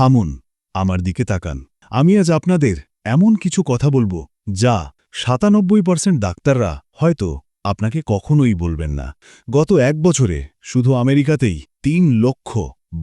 থামুন, আমার দিকে তাকান। আমি আজ আপনাদের এমন কিছু কথা বলব, যা সাতানব্বই পার্সেন্ট ডাক্তাররা হয়তো আপনাকে কখনোই বলবেন না। গত এক বছরে শুধু আমেরিকাতেই তিন লক্ষ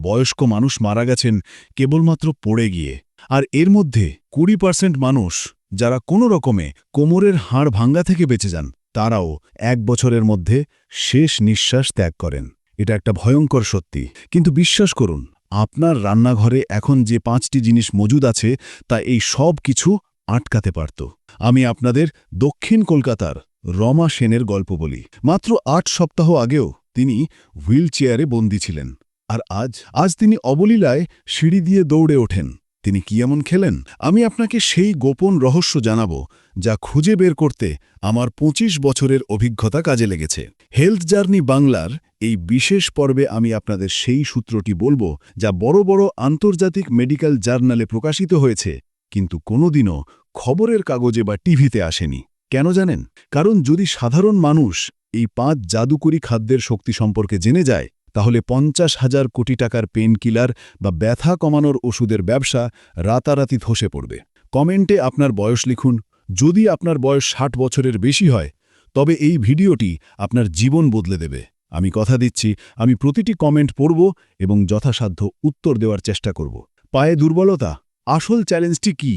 বয়স্ক মানুষ মারা গেছেন, কেবলমাত্র পড়ে গিয়ে। আর এর মধ্যে কুড়ি পার্সেন্ট মানুষ যারা কোনো রকমে কোমরের হাড় ভাঙ্গা থেকে বেঁচে যান, তারাও এক বছরের মধ্যে শেষ নিঃশ্বাস ত্যাগ করেন। এটা একটা ভয়ঙ্কর সত্যি। কিন্তু বিশ্বাস করুন আপনার রান্নাঘরে এখন যে পাঁচটি জিনিস মজুদ আছে, তা এই সব কিছু আটকাতে পারত। আমি আপনাদের দক্ষিণ কলকাতার রমা সেনের গল্প বলি। মাত্র আট সপ্তাহ আগেও তিনি হুইল চেয়ারে বন্দী ছিলেন। আর আজ আজ তিনি অবলীলায় সিঁড়ি দিয়ে দৌড়ে ওঠেন। তিনি কি এমন খেলেন? আমি আপনাকে সেই গোপন রহস্য জানাব, যা খুঁজে বের করতে আমার ২৫ বছরের অভিজ্ঞতা কাজে লেগেছে। হেলথ জার্নি বাংলার এই বিশেষ পর্বে আমি আপনাদের সেই সূত্রটি বলব যা বড় বড় আন্তর্জাতিক মেডিকেল জার্নালে প্রকাশিত হয়েছে, কিন্তু কোনোদিনও খবরের কাগজে বা টিভিতে আসেনি। কেন জানেন? কারণ যদি সাধারণ মানুষ এই পাঁচ জাদুকরি খাদ্যের শক্তি সম্পর্কে জেনে যায়, তাহলে পঞ্চাশ হাজার কোটি টাকার পেন কিলার বা ব্যথা কমানোর ওষুধের ব্যবসা রাতারাতি ধসে পড়বে। কমেন্টে আপনার বয়স লিখুন। যদি আপনার বয়স ষাট বছরের বেশি হয় তবে এই ভিডিওটি আপনার জীবন বদলে দেবে। আমি কথা দিচ্ছি, আমি প্রতিটি কমেন্ট পড়ব এবং যথাসাধ্য উত্তর দেওয়ার চেষ্টা করব। পায়ে দুর্বলতা, আসল চ্যালেঞ্জটি কি?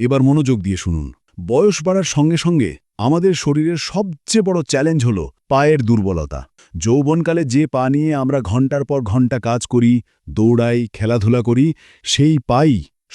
এবার মনোযোগ দিয়ে শুনুন। বয়স বাড়ার সঙ্গে সঙ্গে আমাদের শরীরের সবচেয়ে বড় চ্যালেঞ্জ হল পায়ের দুর্বলতা। যৌবনকালে যে পা নিয়ে আমরা ঘণ্টার পর ঘণ্টা কাজ করি, দৌড়াই, খেলাধুলা করি, সেই পাই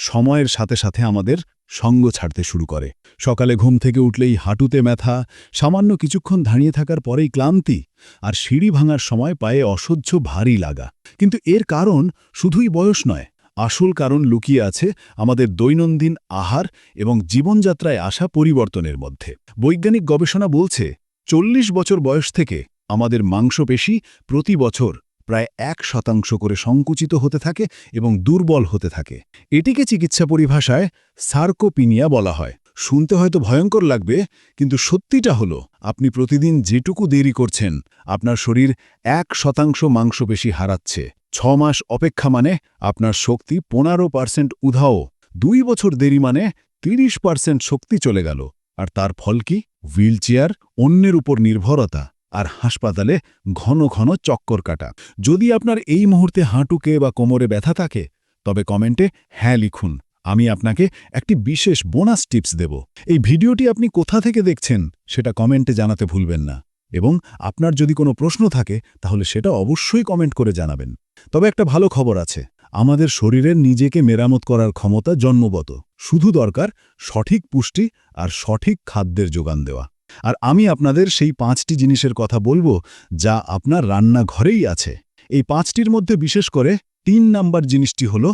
সময়ের সাথে সাথে আমাদের সঙ্গ ছাড়তে শুরু করে। সকালে ঘুম থেকে উঠলেই হাঁটুতে ব্যথা, সামান্য কিছুক্ষণ দাঁড়িয়ে থাকার পরেই ক্লান্তি, আর সিঁড়ি ভাঙার সময় পায়ে অসহ্য ভারী লাগা। কিন্তু এর কারণ শুধুই বয়স নয়, আসল কারণ লুকিয়ে আছে আমাদের দৈনন্দিন আহার এবং জীবনযাত্রায় আসা পরিবর্তনের মধ্যে। বৈজ্ঞানিক গবেষণা বলছে, চল্লিশ বছর বয়স থেকে আমাদের মাংসপেশি প্রতি বছর প্রায় এক শতাংশ করে সংকুচিত হতে থাকে এবং দুর্বল হতে থাকে। এটিকে চিকিৎসা পরিভাষায় সার্কোপিনিয়া বলা হয়। শুনতে হয়তো ভয়ঙ্কর লাগবে, কিন্তু সত্যিটা হলো, আপনি প্রতিদিন যেটুকু দেরি করছেন, আপনার শরীর এক শতাংশ মাংসপেশি হারাচ্ছে। ছ মাস অপেক্ষা মানে আপনার শক্তি পনেরো পার্সেন্ট উধাও, দুই বছর দেরি মানে তিরিশ পার্সেন্ট শক্তি চলে গেল। আর তার ফল কি? হুইলচেয়ার অন্যের উপর নির্ভরতা। আর হাসপাতালে ঘন ঘন চক্কর কাটা। যদি আপনার এই মুহূর্তে হাঁটুকে বা কোমরে ব্যথা থাকে, তবে কমেন্টে হ্যাঁ লিখুন। আমি আপনাকে একটি বিশেষ বোনাস টিপস দেব। এই ভিডিওটি আপনি কোথা থেকে দেখছেন সেটা কমেন্টে জানাতে ভুলবেন না। এবং আপনার যদি কোনো প্রশ্ন থাকে, তাহলে সেটা অবশ্যই কমেন্ট করে জানাবেন। তবে একটা ভালো খবর আছে। আমাদের শরীরের নিজেকে মেরামত করার ক্ষমতা জন্মগত। শুধু দরকার সঠিক পুষ্টি আর সঠিক খাদ্যের যোগান দেওয়া। আর আমি আপনাদের সেই পাঁচটি জিনিসের কথা বলব যা আপনার রান্নাঘরেই আছে। এই পাঁচটির মধ্যে বিশেষ করে তিন নাম্বার জিনিসটি হল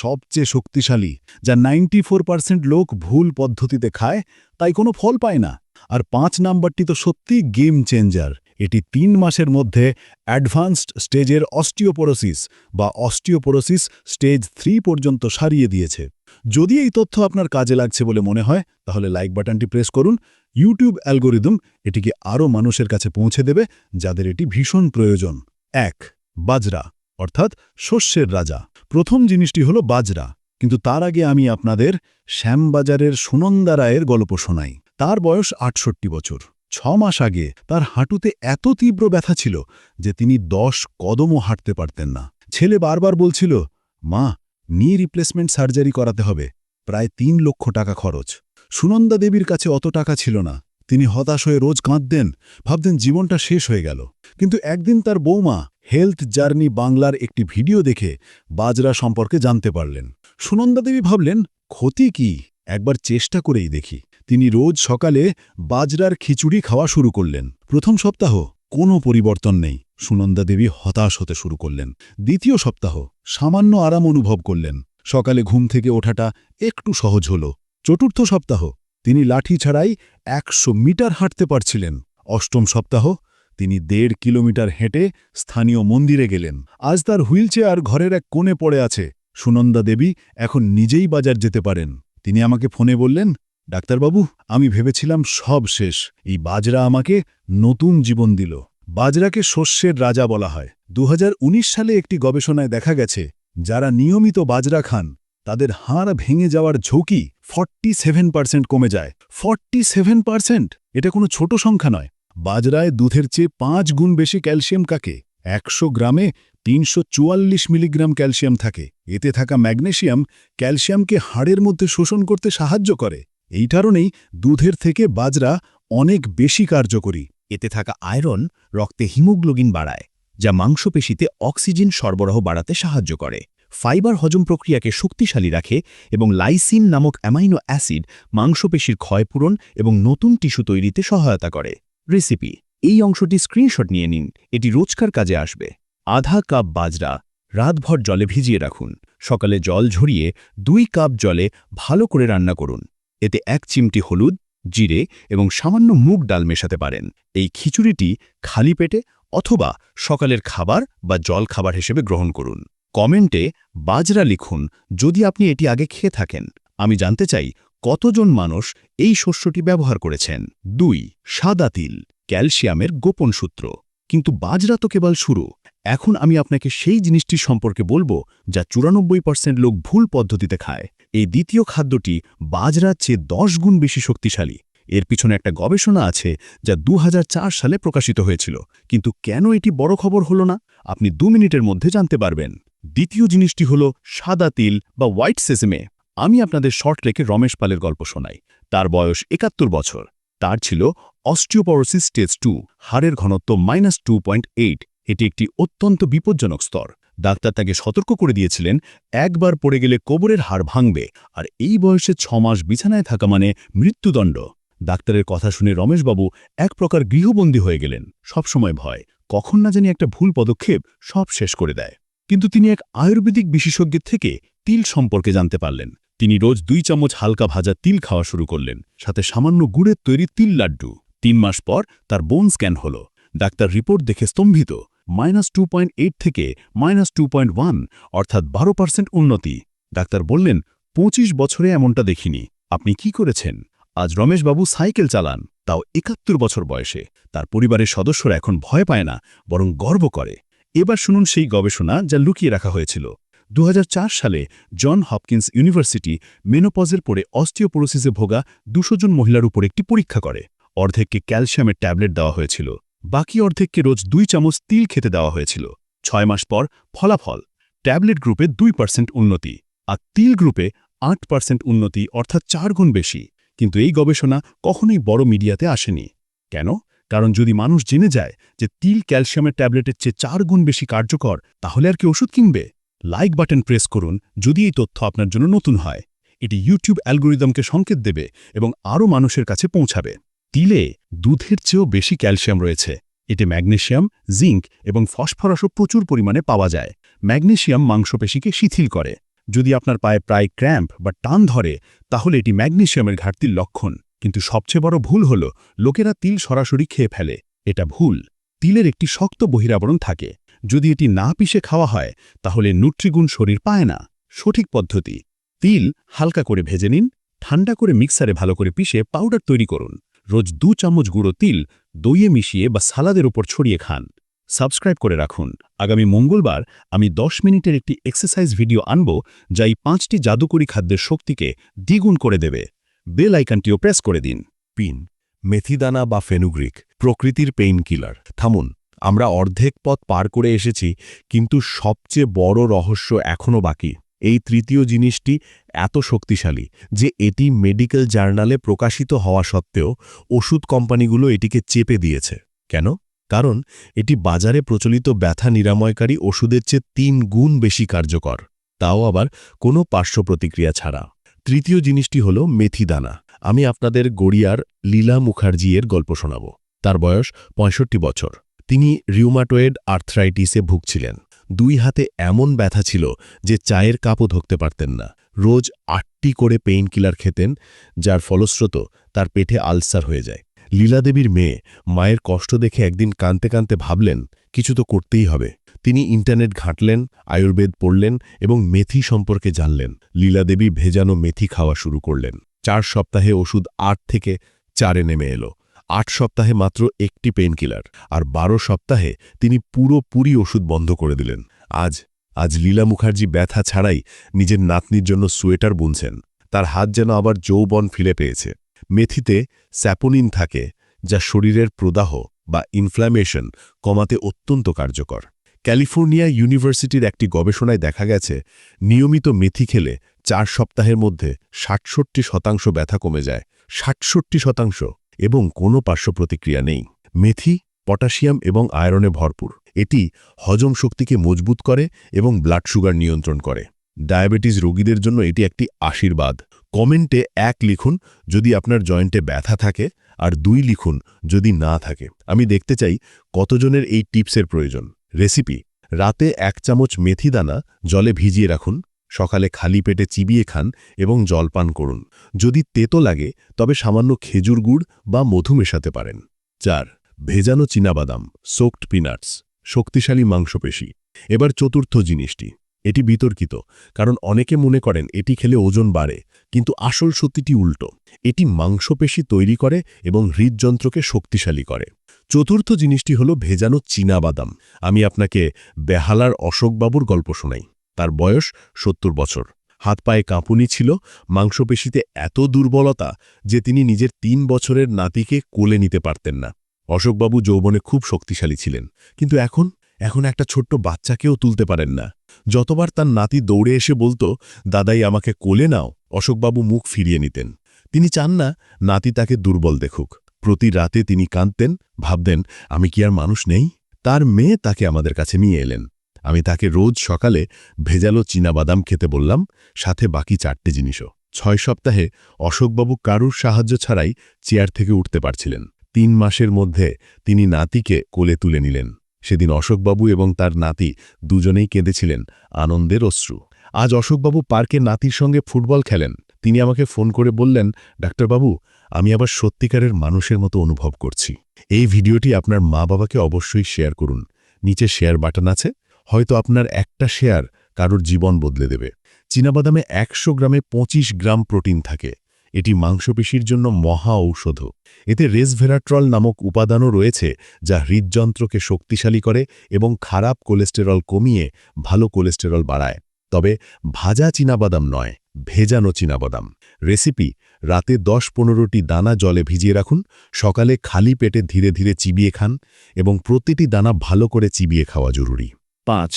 সবচেয়ে শক্তিশালী, যা নাইনটি লোক ভুল পদ্ধতিতে খায়, তাই কোনো ফল পায় না। আর পাঁচ নাম্বারটি তো সত্যি গেম চেঞ্জার এটি তিন মাসের মধ্যে অ্যাডভান্সড স্টেজের অস্টিওপোরোসিস বা অস্টিওপোরোসিস স্টেজ থ্রি পর্যন্ত সারিয়ে দিয়েছে। যদি এই তথ্য আপনার কাজে লাগছে বলে মনে হয়, তাহলে লাইক বাটনটি প্রেস করুন। ইউটিউব অ্যালগোরিদম এটিকে আরও মানুষের কাছে পৌঁছে দেবে যাদের এটি ভীষণ প্রয়োজন। এক, বাজরা, অর্থাৎ শস্যের রাজা। প্রথম জিনিসটি হল বাজরা, কিন্তু তার আগে আমি আপনাদের শ্যামবাজারের সুনন্দা রায়ের গল্প শোনাই। তার বয়স আটষট্টি বছর। ছ মাস আগে তার হাঁটুতে এত তীব্র ব্যথা ছিল যে তিনি দশ কদমও হাঁটতে পারতেন না। ছেলে বারবার বলছিল, মা নি রিপ্লেসমেন্ট সার্জারি করাতে হবে। প্রায় তিন লক্ষ টাকা খরচ। সুনন্দা দেবীর কাছে অত টাকা ছিল না। তিনি হতাশ হয়ে রোজ কাঁদতেন, ভাবতেন জীবনটা শেষ হয়ে গেল। কিন্তু একদিন তার বৌমা হেলথ জার্নি বাংলার একটি ভিডিও দেখে বাজরা সম্পর্কে জানতে পারলেন। সুনন্দা দেবী ভাবলেন, ক্ষতি কি? একবার চেষ্টা করেই দেখি। তিনি রোজ সকালে বাজরার খিচুড়ি খাওয়া শুরু করলেন। প্রথম সপ্তাহ কোনো পরিবর্তন নেই। সুনন্দা দেবী হতাশ হতে শুরু করলেন। দ্বিতীয় সপ্তাহ সামান্য আরাম অনুভব করলেন। সকালে ঘুম থেকে ওঠাটা একটু সহজ হল। চতুর্থ সপ্তাহ। তিনি লাঠি ছাড়াই একশো মিটার হাঁটতে পারছিলেন। অষ্টম সপ্তাহ, তিনি দেড় কিলোমিটার হেঁটে স্থানীয় মন্দিরে গেলেন। আজ তার হুইলচেয়ার ঘরের এক কোণে পড়ে আছে। সুনন্দা দেবী এখন নিজেই বাজার যেতে পারেন। তিনি আমাকে ফোনে বললেন, ডাক্তারবাবু, আমি ভেবেছিলাম সব শেষ। এই বাজরা আমাকে নতুন জীবন দিল। বাজরাকে শস্যের রাজা বলা হয়। দু হাজার উনিশ সালে একটি গবেষণায় দেখা গেছে, যারা নিয়মিত বাজরা খান, তাদের হাড় ভেঙে যাওয়ার ঝুঁকি ফর্টি সেভেন পার্সেন্ট কমে যায়। ফর্টি সেভেন পার্সেন্ট এটা কোনো ছোট সংখ্যা নয়। বাজরায় দুধের চেয়ে পাঁচ গুণ বেশি ক্যালসিয়াম কাকে? একশো গ্রামে তিনশো চুয়াল্লিশ মিলিগ্রাম ক্যালসিয়াম থাকে। এতে থাকা ম্যাগনেশিয়াম ক্যালসিয়ামকে হাড়ের মধ্যে শোষণ করতে সাহায্য করে। এই কারণেই দুধের থেকে বাজরা অনেক বেশি কার্যকরী। এতে থাকা আয়রন রক্তে হিমোগ্লোবিন বাড়ায়, যা মাংসপেশিতে অক্সিজেন সরবরাহ বাড়াতে সাহায্য করে। ফাইবার হজম প্রক্রিয়াকে শক্তিশালী রাখে এবং লাইসিন নামক অ্যামাইনো অ্যাসিড মাংসপেশির ক্ষয়পূরণ এবং নতুন টিস্যু তৈরিতে সহায়তা করে। রেসিপি। এই অংশটি স্ক্রিনশট নিয়ে নিন, এটি রোজকার কাজে আসবে। আধা কাপ বাজরা, রাতভর জলে ভিজিয়ে রাখুন। সকালে জল ঝরিয়ে দুই কাপ জলে ভালো করে রান্না করুন। এতে এক চিমটি হলুদ, জিরে এবং সামান্য মুগ ডাল মেশাতে পারেন। এই খিচুড়িটি খালি পেটে অথবা সকালের খাবার বা জল খাবার হিসেবে গ্রহণ করুন। কমেন্টে বাজরা লিখুন, যদি আপনি এটি আগে খেয়ে থাকেন। আমি জানতে চাই, কতজন মানুষ এই শস্যটি ব্যবহার করেছেন? দুই, সাদা তিল, ক্যালসিয়ামের গোপন সূত্র। কিন্তু বাজরা তো কেবল শুরু। এখন আমি আপনাকে সেই জিনিসটি সম্পর্কে বলব, যা চুরানব্বই পার্সেন্ট লোক ভুল পদ্ধতিতে খায়। এই দ্বিতীয় খাদ্যটি বাজরার চেয়ে দশ গুণ বেশি শক্তিশালী। এর পিছনে একটা গবেষণা আছে, যা দু হাজার চার সালে প্রকাশিত হয়েছিল। কিন্তু কেন এটি বড় খবর হলো না? আপনি দু মিনিটের মধ্যে জানতে পারবেন। দ্বিতীয় জিনিসটি হল সাদা তিল বা হোয়াইট সেসেমে। আমি আপনাদের শর্ট রেখে রমেশ পালের গল্প শোনাই। তার বয়স একাত্তর বছর। তার ছিল অস্টিওপরোসিস স্টেজ টু। হাড়ের ঘনত্ব মাইনাস টু এটি একটি অত্যন্ত বিপজ্জনক স্তর। ডাক্তার তাকে সতর্ক করে দিয়েছিলেন, একবার পড়ে গেলে কোবরের হাড় ভাঙবে, আর এই বয়সে ছমাস বিছানায় থাকা মানে মৃত্যুদণ্ড। ডাক্তারের কথা শুনে রমেশবাবু এক প্রকার গৃহবন্দী হয়ে গেলেন। সবসময় ভয়। কখন না জানি একটা ভুল পদক্ষেপ সব শেষ করে দেয়। কিন্তু তিনি এক আয়ুর্বেদিক বিশেষজ্ঞের থেকে তিল সম্পর্কে জানতে পারলেন। তিনি রোজ দুই চামচ হালকা ভাজা তিল খাওয়া শুরু করলেন, সাথে সামান্য গুড়ের তৈরি তিল লাড্ডু। তিন মাস পর তার বোন স্ক্যান হল। ডাক্তার রিপোর্ট দেখে স্তম্ভিত, মাইনাস টু থেকে মাইনাস টু অর্থাৎ বারো পার্সেন্ট উন্নতি। ডাক্তার বললেন, পঁচিশ বছরে এমনটা দেখিনি। আপনি কি করেছেন? আজ রমেশবাবু সাইকেল চালান, তাও একাত্তর বছর বয়সে। তার পরিবারের সদস্যরা এখন ভয় পায় না, বরং গর্ব করে। এবার শুনুন সেই গবেষণা যা লুকিয়ে রাখা হয়েছিল। দু হাজার চার সালে জন হপকিন্স ইউনিভার্সিটি মেনোপজের পরে অস্টিওপোরোসিসে ভোগা দুশো জন মহিলার উপর একটি পরীক্ষা করে। অর্ধেককে ক্যালসিয়ামের ট্যাবলেট দেওয়া হয়েছিল। বাকি অর্ধেককে রোজ দুই চামচ তিল খেতে দেওয়া হয়েছিল। ছয় মাস পর ফলাফল, ট্যাবলেট গ্রুপে দুই পার্সেন্ট উন্নতি আর তিল গ্রুপে আট পার্সেন্ট উন্নতি অর্থাৎ চার গুণ বেশি। কিন্তু এই গবেষণা কখনোই বড় মিডিয়াতে আসেনি। কেন? কারণ যদি মানুষ জেনে যায় যে তিল ক্যালসিয়ামের ট্যাবলেটের চেয়ে চার গুণ বেশি কার্যকর, তাহলে আর কি ওষুধ কিনবে? লাইক বাটন প্রেস করুন, যদি এই তথ্য আপনার জন্য নতুন হয়। এটি ইউটিউব অ্যালগোরিদমকে সংকেত দেবে এবং আরও মানুষের কাছে পৌঁছাবে। তিলে দুধের চেয়েও বেশি ক্যালসিয়াম রয়েছে। এতে ম্যাগনেশিয়াম জিঙ্ক এবং ফসফরাসও প্রচুর পরিমাণে পাওয়া যায়। ম্যাগনেশিয়াম মাংসপেশিকে শিথিল করে। যদি আপনার পায়ে প্রায় ক্র্যাম্প বা টান ধরে, তাহলে এটি ম্যাগনেশিয়ামের ঘাটতির লক্ষণ। কিন্তু সবচেয়ে বড় ভুল হল, লোকেরা তিল সরাসরি খেয়ে ফেলে। এটা ভুল। তিলের একটি শক্ত বহিরাবরণ থাকে। যদি এটি না পিষে খাওয়া হয়, তাহলে নুট্রিগুণ শরীর পায় না। সঠিক পদ্ধতি। তিল হালকা করে ভেজে নিন, ঠান্ডা করে মিক্সারে ভালো করে পিষে পাউডার তৈরি করুন। রোজ দু চামচ গুঁড়ো তিল দইয়ে মিশিয়ে বা সালাদের উপর ছড়িয়ে খান। সাবস্ক্রাইব করে রাখুন। আগামী মঙ্গলবার আমি দশ মিনিটের একটি এক্সারসাইজ ভিডিও আনব, যা এই পাঁচটি জাদুকরী খাদ্যের শক্তিকে দ্বিগুণ করে দেবে। বেল আইকনটিও প্রেস করে দিন। পিন, মেথিদানা বা ফেনুগ্রিক, প্রকৃতির পেইন কিলার থামুন, আমরা অর্ধেক পথ পার করে এসেছি, কিন্তু সবচেয়ে বড় রহস্য এখনও বাকি। এই তৃতীয় জিনিসটি এত শক্তিশালী যে এটি মেডিকেল জার্নালে প্রকাশিত হওয়া সত্ত্বেও ওষুধ কোম্পানিগুলো এটিকে চেপে দিয়েছে। কেন? কারণ এটি বাজারে প্রচলিত ব্যথা নিরাময়কারী ওষুধের চেয়ে তিন গুণ বেশি কার্যকর। তাও আবার কোনো পার্শ্ব প্রতিক্রিয়া ছাড়া। তৃতীয় জিনিসটি হল মেথি দানা। আমি আপনাদের গড়িয়ার লীলা মুখার্জিয়ের গল্প শোনাব। তার বয়স পঁয়ষট্টি বছর। তিনি রিউমাটোয়েড আর্থ্রাইটিসে ভুগছিলেন। দুই হাতে এমন ব্যথা ছিল যে চায়ের কাপও ধরতে পারতেন না। রোজ আটটি করে পেইন কিলার খেতেন, যার ফলস্রোত তার পেটে আলসার হয়ে যায়। লীলাদেবীর মেয়ে মায়ের কষ্ট দেখে একদিন কানতে কানতে ভাবলেন, কিছু তো করতেই হবে। তিনি ইন্টারনেট ঘাঁটলেন, আয়ুর্বেদ পড়লেন এবং মেথি সম্পর্কে জানলেন। লীলাদেবী ভেজানো মেথি খাওয়া শুরু করলেন। চার সপ্তাহে ওষুধ আট থেকে চারে নেমে এলো। আট সপ্তাহে মাত্র একটি পেইনকিলার আর বারো সপ্তাহে তিনি পুরোপুরি ওষুধ বন্ধ করে দিলেন। আজ আজ লীলা মুখার্জি ব্যথা ছাড়াই নিজের নাতনির জন্য সোয়েটার বুনছেন। তার হাত যেন আবার যৌবন ফিরে পেয়েছে। মেথিতে স্যাপোনিন থাকে, যা শরীরের প্রদাহ বা ইনফ্ল্যামেশন কমাতে অত্যন্ত কার্যকর। ক্যালিফোর্নিয়া ইউনিভার্সিটির একটি গবেষণায় দেখা গেছে, নিয়মিত মেথি খেলে চার সপ্তাহের মধ্যে ষাটষট্টি শতাংশ ব্যথা কমে যায়। ষাটষট্টি শতাংশ এবং কোনো পার্শ্ব প্রতিক্রিয়া নেই। মেথি, পটাশিয়াম এবং আয়রনে ভরপুর। এটি হজম শক্তিকে মজবুত করে এবং ব্লাড সুগার নিয়ন্ত্রণ করে। ডায়াবেটিস রোগীদের জন্য এটি একটি আশীর্বাদ। কমেন্টে এক লিখুন, যদি আপনার জয়েন্টে ব্যথা থাকে, আর দুই লিখুন, যদি না থাকে। আমি দেখতে চাই কতজনের এই টিপসের প্রয়োজন। রেসিপি। রাতে এক চামচ মেথি দানা জলে ভিজিয়ে রাখুন, সকালে খালি পেটে চিবিয়ে খান এবং জল পান করুন। যদি তেতো লাগে, তবে সামান্য খেজুর গুড় বা মধু মেশাতে পারেন। চার, ভেজানো চীনাবাদাম, সোকড পিনাটস, শক্তিশালী মাংসপেশি। এবার চতুর্থ জিনিসটি। এটি বিতর্কিত, কারণ অনেকে মনে করেন এটি খেলে ওজন বাড়ে, কিন্তু আসল সত্যিটি উল্টো। এটি মাংসপেশি তৈরি করে এবং হৃদযন্ত্রকে শক্তিশালী করে। চতুর্থ জিনিসটি হল ভেজানো চীনাবাদাম। আমি আপনাকে বেহালার অশোকবাবুর গল্প শোনাই। তার বয়স সত্তর বছর। হাত পায়ে কাঁপুনি ছিল, মাংসপেশিতে এত দুর্বলতা যে তিনি নিজের তিন বছরের নাতিকে কোলে নিতে পারতেন না। অশোকবাবু যৌবনে খুব শক্তিশালী ছিলেন, কিন্তু এখন এখন একটা ছোট্ট বাচ্চাকেও তুলতে পারেন না। যতবার তার নাতি দৌড়ে এসে বলতো, দাদাই আমাকে কোলে নাও, অশোকবাবু মুখ ফিরিয়ে নিতেন। তিনি চান না নাতি তাকে দুর্বল দেখুক। প্রতি রাতে তিনি কাঁদতেন, ভাবতেন, আমি কি আর মানুষ নেই? তার মেয়ে তাকে আমাদের কাছে নিয়ে এলেন। আমি তাকে রোজ সকালে ভেজালো চীনাবাদাম খেতে বললাম, সাথে বাকি চারটে জিনিসও। ছয় সপ্তাহে অশোকবাবু কারুর সাহায্য ছাড়াই চেয়ার থেকে উঠতে পারছিলেন। তিন মাসের মধ্যে তিনি নাতিকে কোলে তুলে নিলেন। সেদিন অশোকবাবু এবং তার নাতি দুজনেই কেঁদেছিলেন আনন্দের অশ্রু। আজ অশোকবাবু পার্কে নাতির সঙ্গে ফুটবল খেলেন। তিনি আমাকে ফোন করে বললেন, ডাক্তারবাবু, আমি আবার সত্যিকারের মানুষের মতো অনুভব করছি। এই ভিডিওটি আপনার মা বাবাকে অবশ্যই শেয়ার করুন। নিচে শেয়ার বাটন আছে। হয়তো আপনার একটা শেয়ার কারোর জীবন বদলে দেবে। চীনাবাদামে একশো গ্রামে ২৫ গ্রাম প্রোটিন থাকে। এটি মাংসপেশির জন্য মহা ঔষধ। এতে রেসভেরাট্রল নামক উপাদানও রয়েছে যা হৃদযন্ত্রকে শক্তিশালী করে এবং খারাপ কোলেস্টেরল কমিয়ে ভালো কোলেস্টেরল বাড়ায়। তবে ভাজা চীনাবাদাম নয়, ভেজানো চীনাবাদাম। রেসিপি, রাতে দশ পনেরোটি দানা জলে ভিজিয়ে রাখুন, সকালে খালি পেটে ধীরে ধীরে চিবিয়ে খান এবং প্রতিটি দানা ভালো করে চিবিয়ে খাওয়া জরুরি। পাঁচ,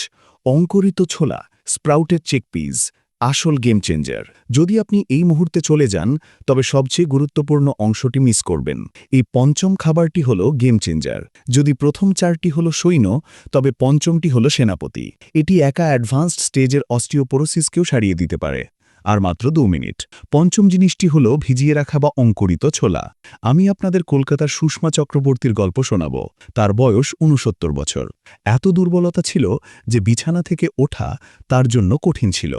অঙ্কুরিত ছোলা স্প্রাউটেড চিকপিস আসল গেম চেঞ্জার। যদি আপনি এই মুহূর্তে চলে যান, তবে সবচেয়ে গুরুত্বপূর্ণ অংশটি মিস করবেন। এই পঞ্চম খাবারটি হল গেম চেঞ্জার। যদি প্রথম চারটি হল সৈন্য, তবে পঞ্চমটি হল সেনাপতি। এটি একা অ্যাডভান্সড স্টেজের অস্টিওপোরোসিসকেও সারিয়ে দিতে পারে। আর মাত্র দু মিনিট। পঞ্চম জিনিসটি হল ভিজিয়ে রাখা বা অঙ্কুরিত ছোলা। আমি আপনাদের কলকাতার সুষমা চক্রবর্তীর গল্প শোনাব। তার বয়স উনসত্তর বছর। এত দুর্বলতা ছিল যে বিছানা থেকে ওঠা তার জন্য কঠিন ছিল।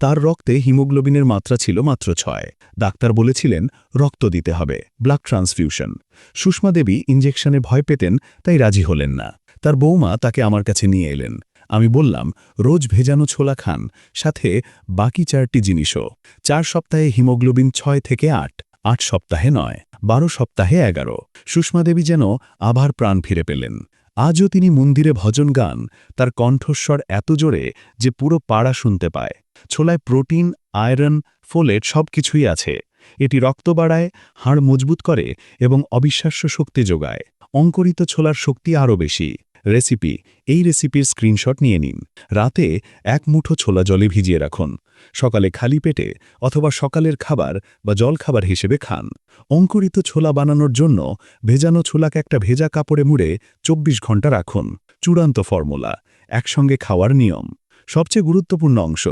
তার রক্তে হিমোগ্লোবিনের মাত্রা ছিল মাত্র ছয়। ডাক্তার বলেছিলেন, রক্ত দিতে হবে ব্লাড ট্রান্সফিউশন সুষমা দেবী ইঞ্জেকশনে ভয় পেতেন, তাই রাজি হলেন না। তার বৌমা তাকে আমার কাছে নিয়ে এলেন। আমি বললাম, রোজ ভেজানো ছোলা খান, সাথে বাকি চারটি জিনিসও। চার সপ্তাহে হিমোগ্লোবিন ছয় থেকে আট আট সপ্তাহে নয়, বারো সপ্তাহে এগারো। সুষমা দেবী যেন আবার প্রাণ ফিরে পেলেন। আজও তিনি মন্দিরে ভজন গান, তার কণ্ঠস্বর এত জোরে যে পুরো পাড়া শুনতে পায়। ছোলায় প্রোটিন, আয়রন, ফোলেট সব কিছুই আছে। এটি রক্ত বাড়ায়, হাড় মজবুত করে এবং অবিশ্বাস্য শক্তি যোগায়। অঙ্করিত ছোলার শক্তি আরও বেশি। রেসিপি, এই রেসিপির স্ক্রিনশট নিয়ে নিন। রাতে এক মুঠো ছোলা জলে ভিজিয়ে রাখুন। সকালে খালি পেটে অথবা সকালের খাবার বা জলখাবার হিসেবে খান। অঙ্কুরিত ছোলা বানানোর জন্য ভেজানো ছোলাকে একটা ভেজা কাপড়ে মুড়ে ২৪ ঘণ্টা রাখুন। চূড়ান্ত ফর্মুলা, একসঙ্গে খাওয়ার নিয়ম। সবচেয়ে গুরুত্বপূর্ণ অংশ,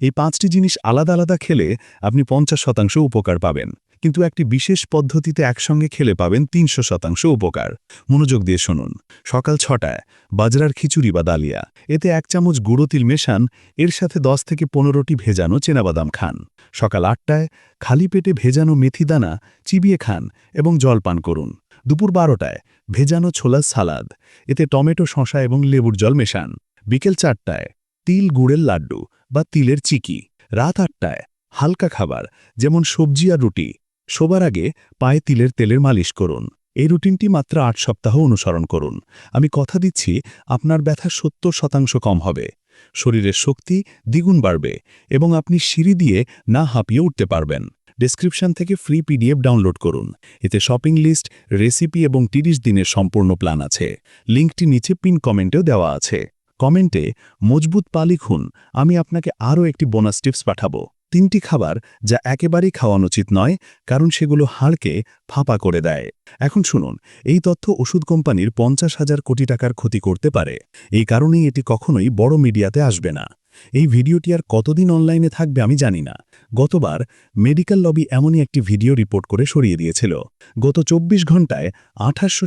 এই পাঁচটি জিনিস আলাদা আলাদা খেলে আপনি পঞ্চাশ শতাংশ উপকার পাবেন। কিন্তু একটি বিশেষ পদ্ধতিতে একসঙ্গে খেলে পাবেন তিনশো শতাংশ উপকার। মনোযোগ দিয়ে শুনুন। সকাল ছটায় বাজরার খিচুড়ি বা দালিয়া এতে এক চামচ গুঁড়ো তিল মেশান, এর সাথে দশ থেকে পনেরোটি ভেজানো চেনাবাদাম খান। সকাল আটটায় খালি পেটে ভেজানো মেথি দানা চিবিয়ে খান এবং জল পান করুন। দুপুর বারোটায় ভেজানো ছোলার সালাদ। এতে টমেটো শশা এবং লেবুর জল মেশান। বিকেল চারটায় তিল গুড়ের লাড্ডু বা তিলের চিকি। রাত আটটায় হালকা খাবার, যেমন সবজি আর রুটি। শোবার আগে পায়ে তিলের তেলের মালিশ করুন। এই রুটিনটি মাত্র আট সপ্তাহ অনুসরণ করুন। আমি কথা দিচ্ছি, আপনার ব্যথা সত্তর শতাংশ কম হবে। শরীরের শক্তি দ্বিগুণ বাড়বে এবং আপনি সিঁড়ি দিয়ে না হাঁপিয়ে উঠতে পারবেন। ডেসক্রিপশন থেকে ফ্রি পিডিএফ ডাউনলোড করুন। এতে শপিং লিস্ট, রেসিপি এবং তিরিশ দিনের সম্পূর্ণ প্ল্যান আছে। লিঙ্কটি নিচে পিন কমেন্টেও দেওয়া আছে। কমেন্টে, মজবুত পা লিখুন, আমি আপনাকে আরও একটি বোনাস টিপস পাঠাবো। তিনটি খাবার যা একেবারেই খাওয়ানো উচিত নয়, কারণ সেগুলো হাড়কে ফাঁপা করে দেয়। এখন শুনুন, এই তথ্য ওষুধ কোম্পানির পঞ্চাশ হাজার কোটি টাকার ক্ষতি করতে পারে। এই কারণেই এটি কখনোই বড় মিডিয়াতে আসবে না। এই ভিডিওটি আর কতদিন অনলাইনে থাকবে আমি জানি না। গতবার মেডিকেল লবি এমনই একটি ভিডিও রিপোর্ট করে সরিয়ে দিয়েছিল। গত চব্বিশ ঘন্টায় আঠাশশো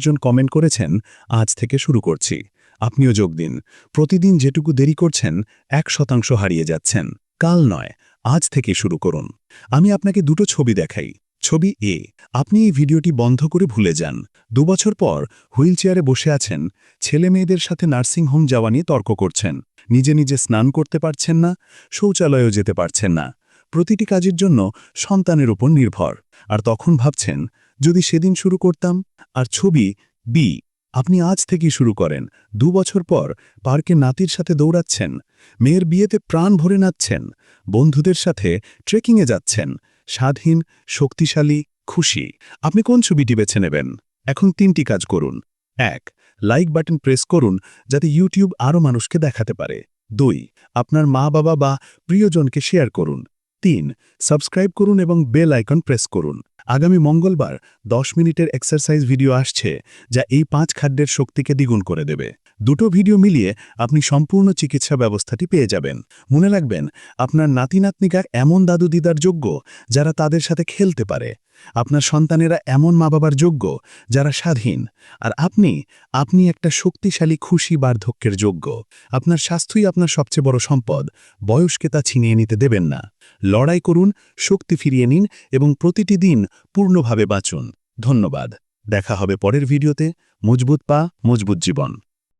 জন কমেন্ট করেছেন, আজ থেকে শুরু করছি। আপনিও যোগ দিন। প্রতিদিন যেটুকু দেরি করছেন, এক শতাংশ হারিয়ে যাচ্ছেন। কাল নয়, আজ থেকে শুরু করুন। আমি আপনাকে দুটো ছবি দেখাই। ছবি এ, আপনি এই ভিডিওটি বন্ধ করে ভুলে যান। দুবছর পর হুইলচেয়ারে বসে আছেন, ছেলে মেয়েদের সাথে নার্সিংহোম যাওয়া নিয়ে তর্ক করছেন। নিজে নিজে স্নান করতে পারছেন না, শৌচালয়েও যেতে পারছেন না। প্রতিটি কাজের জন্য সন্তানের উপর নির্ভর। আর তখন ভাবছেন, যদি সেদিন শুরু করতাম, আর ছবি বি আপনি আজ থেকেই শুরু করেন। দু বছর পর পার্কে নাতির সাথে দৌড়াচ্ছেন। মেয়ের বিয়েতে প্রাণ ভরে নাচছেন। বন্ধুদের সাথে ট্রেকিংয়ে যাচ্ছেন। স্বাধীন, শক্তিশালী, খুশি। আপনি কোন ছবিটি বেছে নেবেন? এখন তিনটি কাজ করুন। এক লাইক বাটন প্রেস করুন যাতে ইউটিউব আরও মানুষকে দেখাতে পারে। দুই, আপনার মা বাবা বা প্রিয়জনকে শেয়ার করুন। তিন সাবস্ক্রাইব করুন এবং বেল আইকন প্রেস করুন। আগামী মঙ্গলবার দশ মিনিটের এক্সারসাইজ ভিডিও আসছে, যা এই পাঁচ খাদ্যের শক্তিকে দ্বিগুণ করে দেবে। দুটো ভিডিও মিলিয়ে আপনি সম্পূর্ণ চিকিৎসা ব্যবস্থাটি পেয়ে যাবেন। মনে রাখবেন, আপনার নাতি নাতনিকা এমন দাদু দিদার যোগ্য যারা তাদের সাথে খেলতে পারে। আপনার সন্তানেরা এমন মা বাবার যোগ্য যারা স্বাধীন। আর আপনি আপনি একটা শক্তিশালী, খুশি বার্ধক্যের যোগ্য। আপনার স্বাস্থ্যই আপনার সবচেয়ে বড় সম্পদ। বয়সকে তা ছিনিয়ে নিতে দেবেন না। লড়াই করুন, শক্তি ফিরিয়ে নিন এবং প্রতিটি দিন পূর্ণভাবে বাঁচুন। ধন্যবাদ। দেখা হবে পরের ভিডিওতে। মজবুত পা, মজবুত জীবন।